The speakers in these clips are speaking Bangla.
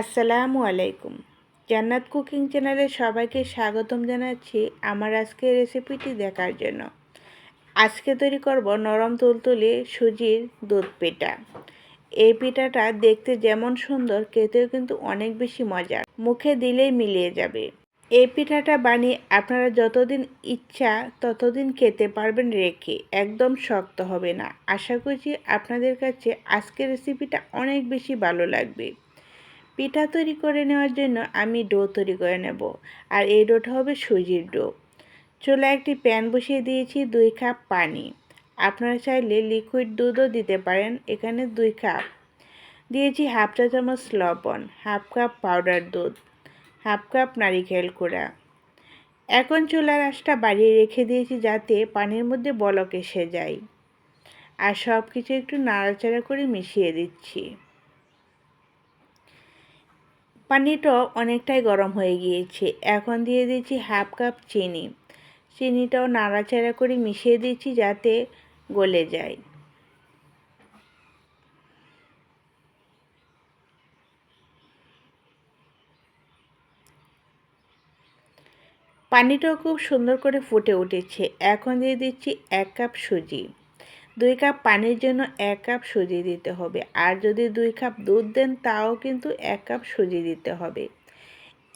আসসালামু আলাইকুম। জান্নাত কুকিং চ্যানেলে সবাইকে স্বাগতম জানাচ্ছি আমার আজকের রেসিপিটি দেখার জন্য। আজকে তৈরি করব নরম তুলতুলে সুজির দুধ পিঠা। এই পিঠাটা দেখতে যেমন সুন্দর, খেতেও কিন্তু অনেক বেশি মজার। মুখে দিলেই মিলিয়ে যাবে। এই পিঠাটা বানিয়ে আপনারা যতদিন ইচ্ছা ততদিন খেতে পারবেন রেখে, একদম শক্ত হবে না। আশা করছি আপনাদের কাছে আজকের রেসিপিটা অনেক বেশি ভালো লাগবে। পিঠা তৈরি করে নেওয়ার জন্য আমি ডো তৈরি করে নেব। আর এই ডোটা হবে সুজির ডো। চুলা একটি প্যান বসিয়ে দিয়েছি দুই কাপ পানি। আপনারা চাইলে লিকুইড দুধও দিতে পারেন, এখানে দুই কাপ। দিয়েছি হাফ চা চামচ লবণ, হাফ কাপ পাউডার দুধ, হাফ কাপ নারিকেল কোড়া এখন চুলার আঁচটা বাড়িয়ে রেখে দিয়েছি যাতে পানির মধ্যে বলক এসে যায়। আর সব কিছু একটু নাড়াচাড়া করে মিশিয়ে দিচ্ছি। পানিটা অনেকটাই গরম হয়ে গিয়েছে। এখন দিয়ে দিচ্ছি হাফ কাপ চিনি। চিনিটাও নাড়াচাড়া করে মিশিয়ে দিচ্ছি যাতে গলে যায়। পানিটাও খুব সুন্দর করে ফুটে উঠেছে। এখন দিয়ে দিচ্ছি এক কাপ সুজি। দুই কাপ পানির জন্য এক কাপ সুজি দিতে হবে। আর যদি দুই কাপ দুধ দেন, তাও কিন্তু এক কাপ সুজি দিতে হবে।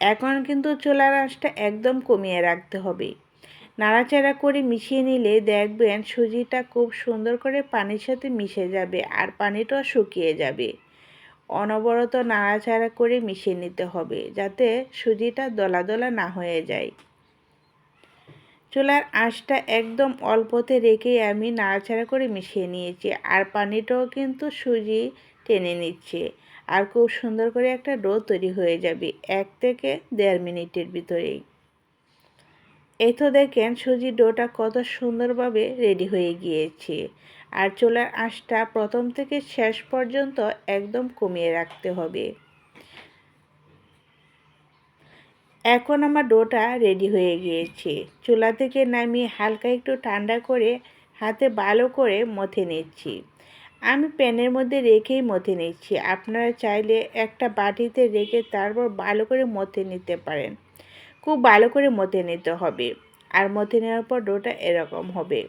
এখন কিন্তু চোলার আঁচটা একদম কমিয়ে রাখতে হবে। নাড়াচাড়া করে মিশিয়ে নিলে দেখবেন সুজিটা খুব সুন্দর করে পানির সাথে মিশে যাবে আর পানিটাও শুকিয়ে যাবে। অনবরত নাড়াচাড়া করে মিশিয়ে নিতে হবে যাতে সুজিটা দলা দলা না হয়ে যায়। চুলার আঁচটা একদম অল্পতে রেখে আমি নাড়াচাড়া করে মিশিয়ে নিয়েছি আর পানিটাও কিন্তু সুজি টেনে নিচ্ছে। আর খুব সুন্দর করে একটা ডো তৈরি হয়ে যাবে এক থেকে দেড় মিনিটের ভিতরেই। এই তো দেখেন সুজি ডোটা কত সুন্দরভাবে রেডি হয়ে গিয়েছে। আর চুলার আঁচটা প্রথম থেকে শেষ পর্যন্ত একদম কমিয়ে রাখতে হবে। এখন আমার ডোটা রেডি হয়ে গিয়েছে। চুলা থেকে নামিয়ে হালকা একটু ঠান্ডা করে হাতে ভালো করে মথে নিচ্ছি। আমি প্যানের মধ্যে রেখেই মথে নিচ্ছি। আপনারা চাইলে একটা বাটিতে রেখে তারপর ভালো করে মথে নিতে পারেন। খুব ভালো করে মথে নিতে হবে। আর মথে নেওয়ার পর ডোটা এরকম হবে।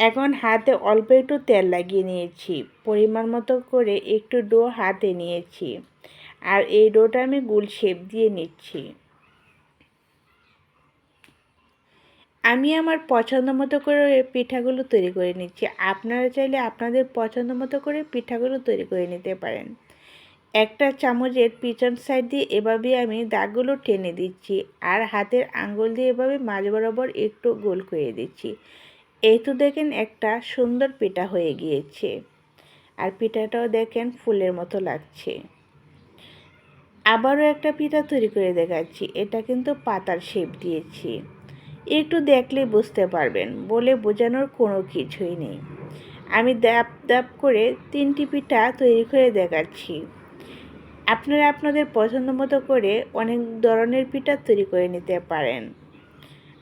এখন হাতে অল্প একটু তেল লাগিয়ে নিয়েছি। পরিমাণ মতো করে একটু ডো হাতে নিয়েছি। আর এই ডোটা আমি গুল শেপ দিয়ে নিচ্ছি। আমি আমার পছন্দ মতো করে পিঠাগুলো তৈরি করে নিচ্ছি। আপনারা চাইলে আপনাদের পছন্দ মতো করে পিঠাগুলো তৈরি করে নিতে পারেন। একটা চামচের পিছন সাইড দিয়ে এভাবে আমি দাগগুলো টেনে দিচ্ছি আর হাতের আঙ্গুল দিয়ে এভাবে মাঝ বরাবর একটু গোল করে দিচ্ছি। এই তো দেখেন একটা সুন্দর পিঠা হয়ে গিয়েছে। আর পিঠাটাও দেখেন ফুলের মতো লাগছে। আবারও একটা পিঠা তৈরি করে দেখাচ্ছি। এটা কিন্তু পাতার শেপ দিয়েছি। একটু দেখলে বুঝতে পারবেন বলে বোঝানোর কোনো কিছুই নেই। আমি দাপ দাপ করে তিনটি পিঠা তৈরি করে দেখাচ্ছি। আপনারা আপনাদের পছন্দ মতো করে অনেক ধরনের পিঠা তৈরি করে নিতে পারেন।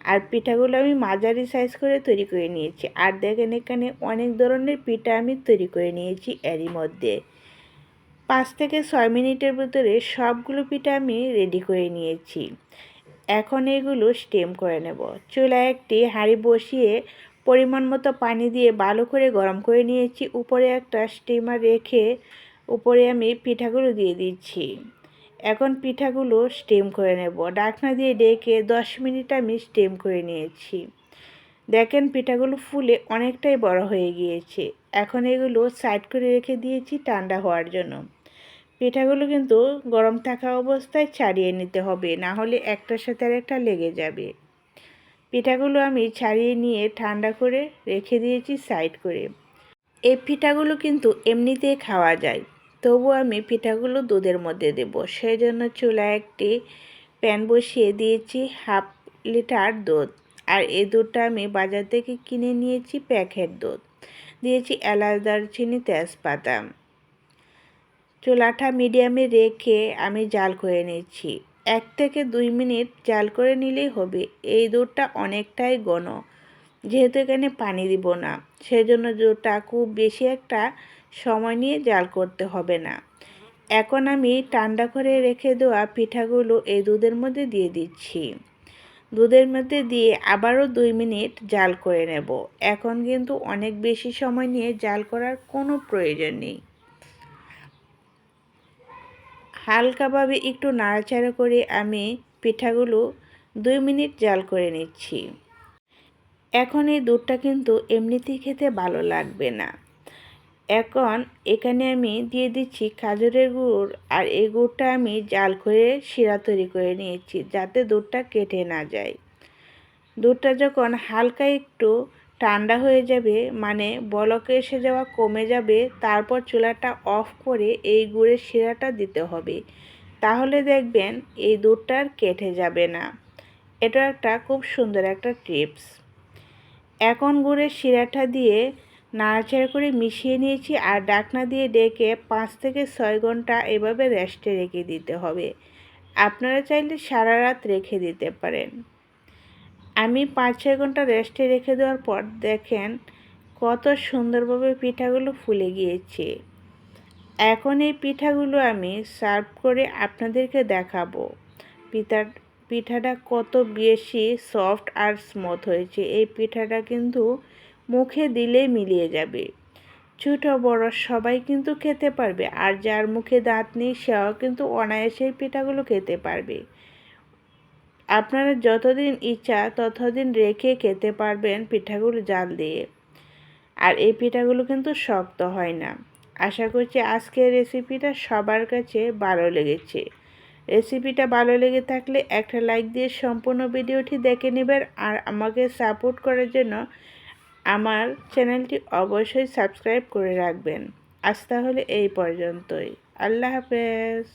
আর পিঠাগুলো আমি মাঝারি সাইজ করে তৈরি করে নিয়েছি। আর দেখেন এখানে অনেক ধরনের পিঠা আমি তৈরি করে নিয়েছি এরই মধ্যে। পাঁচ থেকে ছয় মিনিটের ভিতরে সবগুলো পিঠা আমি রেডি করে নিয়েছি। এখন এগুলো স্টিম করে নেব। চুলায় একটি হাঁড়ি বসিয়ে পরিমাণ মতো পানি দিয়ে ভালো করে গরম করে নিয়েছি। উপরে একটা স্টিমার রেখে উপরে আমি পিঠাগুলো দিয়ে দিচ্ছি। এখন পিঠাগুলো স্টিম করে নেব। ডাকনা দিয়ে ডেকে দশ মিনিট আমি স্টিম করে নিয়েছি। দেখেন পিঠাগুলো ফুলে অনেকটাই বড় হয়ে গিয়েছে। এখন এগুলো সাইড করে রেখে দিয়েছি ঠান্ডা হওয়ার জন্য। পিঠাগুলো কিন্তু গরম থাকা অবস্থায় ছাড়িয়ে নিতে হবে, না হলে একটার সাথে আর একটা লেগে যাবে। পিঠাগুলো আমি ছাড়িয়ে নিয়ে ঠান্ডা করে রেখে দিয়েছি সাইড করে। এই পিঠাগুলো কিন্তু এমনিতেই খাওয়া যায়, তবু আমি পিঠাগুলো দুধের মধ্যে দেব। সেই জন্য চুলায় একটি প্যান বসিয়ে দিয়েছি হাফ লিটার দুধ, আর এই দুধটা আমি বাজার থেকে কিনে নিয়েছি প্যাকেট দুধ। দিয়েছি এলাচ, দারচিনি, তেজপাতা। চুলাটা মিডিয়ামে রেখে আমি জাল করে নিচ্ছি। এক থেকে দুই মিনিট জাল করে নিলেই হবে। এই দুধটা অনেকটাই ঘন। যেহেতু এখানে পানি দিব না, সেজন্য দুধটা খুব বেশি একটা সময় নিয়ে জাল করতে হবে না। এখন আমি ঠান্ডা করে রেখে দেওয়া পিঠাগুলো এই দুধের মধ্যে দিয়ে দিচ্ছি। দুধের মধ্যে দিয়ে আবারও দুই মিনিট জাল করে নেব। এখন কিন্তু অনেক বেশি সময় নিয়ে জাল করার কোনো প্রয়োজন নেই। হালকাভাবে একটু নাড়াচাড়া করে আমি পিঠাগুলো দুই মিনিট জাল করে নিচ্ছি। এখন এই দুধটা কিন্তু এমনিতেই খেতে ভালো লাগবে না। এখন এখানে আমি দিয়ে দিচ্ছি খাজুরের গুড় আর এই গুড়টা আমি জাল করে শিরা তৈরি করে নিয়েছি যাতে দুধটা কেটে না যায়। দুধটা যখন হালকা একটু ঠান্ডা হয়ে যাবে মানে বলকে এসে যাওয়া কমে যাবে, তারপর চুলাটা অফ করে এই গুড়ের শিরাটা দিতে হবে। তাহলে দেখবেন এই দুধটা আর কেটে যাবে না। এটা একটা খুব সুন্দর একটা টিপস। এখন গুড়ের শিরাটা দিয়ে নাড়াচাড়া করে মিশিয়ে নিয়েছি আর ডাকনা দিয়ে ডেকে পাঁচ থেকে ছয় ঘণ্টা এভাবে রেস্টে রেখে দিতে হবে। আপনারা চাইলে সারা রাত রেখে দিতে পারেন। আমি পাঁচ ছয় ঘণ্টা রেস্টে রেখে দেওয়ার পর দেখেন কত সুন্দরভাবে পিঠাগুলো ফুলে গিয়েছে। এখন এই পিঠাগুলো আমি সার্ভ করে আপনাদেরকে দেখাবো। পিঠা পিঠাটা কত বেশি সফট আর স্মুথ হয়েছে। এই পিঠাটা কিন্তু মুখে দিলেই মিলিয়ে যাবে। ছোটো, বড় সবাই কিন্তু খেতে পারবে। আর যার মুখে দাঁত নেই, সেও কিন্তু অনায়াসেই পিঠাগুলো খেতে পারবে। আপনারা যতদিন ইচ্ছা ততদিন রেখে খেতে পারবেন পিঠাগুলো জাল দিয়ে। আর এই পিঠাগুলো কিন্তু শক্ত হয় না। আশা করছি আজকের রেসিপিটা সবার কাছে ভালো লেগেছে। রেসিপিটা ভালো লেগে থাকলে একটা লাইক দিয়ে সম্পূর্ণ ভিডিওটি দেখে নেবেন আর আমাকে সাপোর্ট করার জন্য আমার চ্যানেলটি অবশ্যই সাবস্ক্রাইব করে রাখবেন। আজ তাহলে এই পর্যন্তই। আল্লাহ হাফেজ।